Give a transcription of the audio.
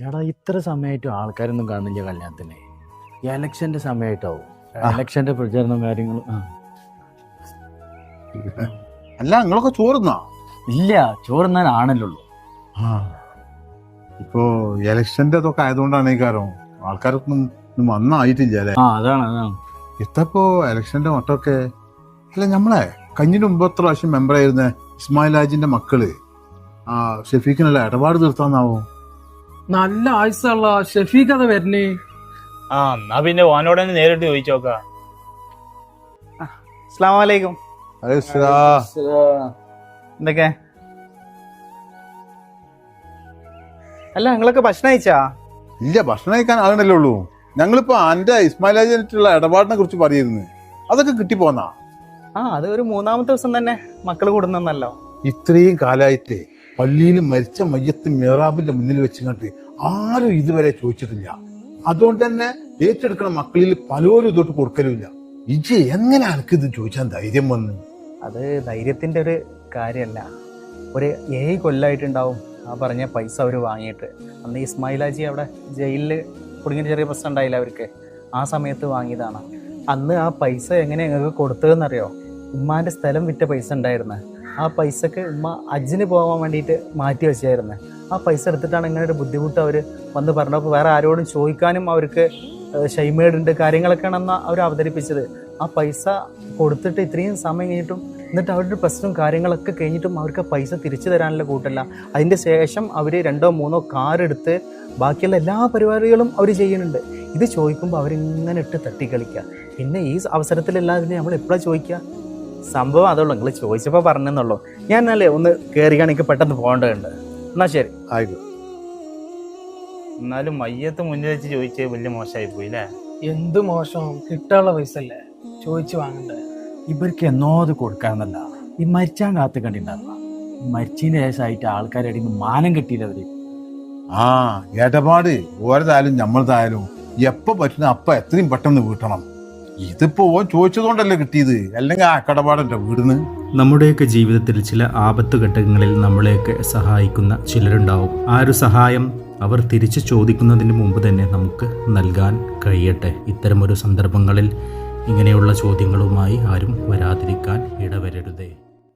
എടാ ഇത്ര സമയമായിട്ടും ആൾക്കാരൊന്നും കാണില്ല കല്യാണത്തിന്. എലക്ഷന്റെ സമയമായിട്ടാവും എലക്ഷന്റെ പ്രചരണം കാര്യങ്ങളും അല്ല നിങ്ങളൊക്കെ ചോറുന്നോ? ഇല്ല ചോറുന്നാൻ ആണല്ലോ ഇപ്പോ ഇലക്ഷന്റെ അതൊക്കെ ആയതുകൊണ്ടാണ് ഈ കാരണം ആൾക്കാരൊന്നും വന്നായിട്ടില്ല അല്ലേ? അതാണ് അതാണ്. ഇത്തപ്പോ എലക്ഷന്റെ മട്ടൊക്കെ അല്ല നമ്മളെ കഴിഞ്ഞിട്ട് മുമ്പത്തെ പ്രാവശ്യം മെമ്പർ ആയിരുന്ന? ഇസ്മായിൽ ഹാജിന്റെ മക്കൾ. ആ ഷെഫീഖിനുള്ള ഇടപാട് തീർത്താന്നാവോ? നല്ല ആയുസുള്ള ഷെഫീഖ് അത് വരണേ ആ എന്നാ പിന്നെ ഓനോട് തന്നെ നേരിട്ട് ചോദിച്ചോക്കാം അസ്ലാമലൈക്കും. എന്തൊക്കെ? അല്ല നിങ്ങളൊക്കെ ഭക്ഷണം കഴിച്ചാ? ഇല്ല ഭക്ഷണം കഴിക്കാൻ ആകണല്ലേ ഉള്ളൂ. ഞങ്ങളിപ്പോ അന്റെ ഇസ്മായിൽ ഹാജിനായിട്ടുള്ള ഇടപാടിനെ കുറിച്ച് പറയുന്നു. അതൊക്കെ കിട്ടിപ്പോന്നാ? ആ അത് ഒരു മൂന്നാമത്തെ ദിവസം തന്നെ മക്കൾ കൂടുന്നല്ലോ ഇത്രയും കാലായിട്ട്. പള്ളിയിൽ മരിച്ച മയ്യത്ത് മിറാബിന്റെ മുന്നിൽ വെച്ചിങ്ങോട്ട് ആരും ഇതുവരെ ചോദിച്ചിട്ടില്ല. അതുകൊണ്ട് തന്നെ ഏറ്റെടുക്കണ മക്കളിൽ പലരും ഇതോട്ട് കൊടുക്കലുമില്ല. ഇജ് എങ്ങനെ എനിക്ക് ഇത് ചോദിച്ചാൽ ധൈര്യം വന്നു? അത് ധൈര്യത്തിന്റെ ഒരു കാര്യമല്ല ഒരു ഏഴ് കൊല്ലായിട്ടുണ്ടാവും ആ പറഞ്ഞ പൈസ അവർ വാങ്ങിയിട്ട്. അന്ന് ഇസ്മായിലാജി അവിടെ ജയിലിൽ കുടുങ്ങിയ ചെറിയ പ്രശ്നം ഉണ്ടായില്ല അവർക്ക്. ആ സമയത്ത് വാങ്ങിയതാണ്. അന്ന് ആ പൈസ എങ്ങനെ ഞങ്ങൾക്ക് കൊടുത്തതെന്നറിയോ? ഉമ്മാന്റെ സ്ഥലം വിറ്റ പൈസ ഉണ്ടായിരുന്നു. ആ പൈസക്ക് ഉമ്മ അജിന് പോകാൻ വേണ്ടിയിട്ട് മാറ്റി വെച്ചായിരുന്നു. ആ പൈസ എടുത്തിട്ടാണ് ഇങ്ങനെ ഒരു ബുദ്ധിമുട്ട് അവർ വന്ന് പറഞ്ഞപ്പോൾ വേറെ ആരോടും ചോദിക്കാനും അവർക്ക് ഷൈമേടുണ്ട് കാര്യങ്ങളൊക്കെയാണെന്ന് അവർ അവതരിപ്പിച്ചത്. ആ പൈസ കൊടുത്തിട്ട് ഇത്രയും സമയം കഴിഞ്ഞിട്ടും എന്നിട്ട് അവരുടെ പ്രശ്നവും കാര്യങ്ങളൊക്കെ കഴിഞ്ഞിട്ടും അവർക്ക് പൈസ തിരിച്ചു തരാനുള്ള കൂട്ടല്ല. അതിന്റെ ശേഷം അവർ രണ്ടോ മൂന്നോ കാറെടുത്ത് ബാക്കിയുള്ള എല്ലാ പരിപാടികളും അവർ ചെയ്യുന്നുണ്ട്. ഇത് ചോദിക്കുമ്പോൾ അവരിങ്ങനെ ഇട്ട് തട്ടിക്കളിക്കുക. പിന്നെ ഈ അവസരത്തിലെല്ലാം നമ്മൾ എപ്പോഴാണ് ചോദിക്കുക? സംഭവം അതുള്ളൂ നിങ്ങൾ ചോദിച്ചപ്പോൾ പറഞ്ഞെന്നുള്ളൂ. ഞാൻ അല്ലേ ഒന്ന് കയറിയാണ് എനിക്ക് പെട്ടെന്ന് പോകേണ്ടതുണ്ട്. എന്നാ ശരി. ആയിക്കോ എന്നാലും മയ്യത്ത് മുന്നിൽ വെച്ച് ചോദിച്ചേ വലിയ മോശമായി പോയി അല്ലേ എന്ത് മോശം? കിട്ടാനുള്ള പൈസ അല്ലേ ചോദിച്ചു വാങ്ങണ്ടേ. ഇവർക്ക് എന്നോ അത് കൊടുക്കാന്നല്ല ഈ മരിച്ചാൻ കാത്ത് കണ്ടിട്ടുണ്ടായിരുന്ന? മരിച്ചതിന് ശേഷമായിട്ട് ആൾക്കാരുടെ നിന്ന് മാനം കിട്ടിയില്ല അവർ ആ ഇടപാട് ഓരതായാലും നമ്മളതായാലും എപ്പോ പറ്റുന്ന അപ്പ എത്രയും പെട്ടെന്ന് വീട്ടണം. ഇതിപ്പോ ഓൻ ചോദിച്ചതുകൊണ്ടല്ലേ കിട്ടിയത്? അല്ലെങ്കിൽ ആ കടപാടന്റെ വീടിന്? നമ്മുടെയൊക്കെ ജീവിതത്തിൽ ചില ആപത്ത് ഘട്ടങ്ങളിൽ നമ്മളെയൊക്കെ സഹായിക്കുന്ന ചിലരുണ്ടാവും. ആ ഒരു സഹായം അവർ തിരിച്ചു ചോദിക്കുന്നതിന് മുമ്പ് തന്നെ നമുക്ക് നൽകാൻ കഴിയട്ടെ. ഇത്തരമൊരു സന്ദർഭങ്ങളിൽ ഇങ്ങനെയുള്ള ചോദ്യങ്ങളുമായി ആരും വരാതിരിക്കാൻ ഇടവരരുതേ.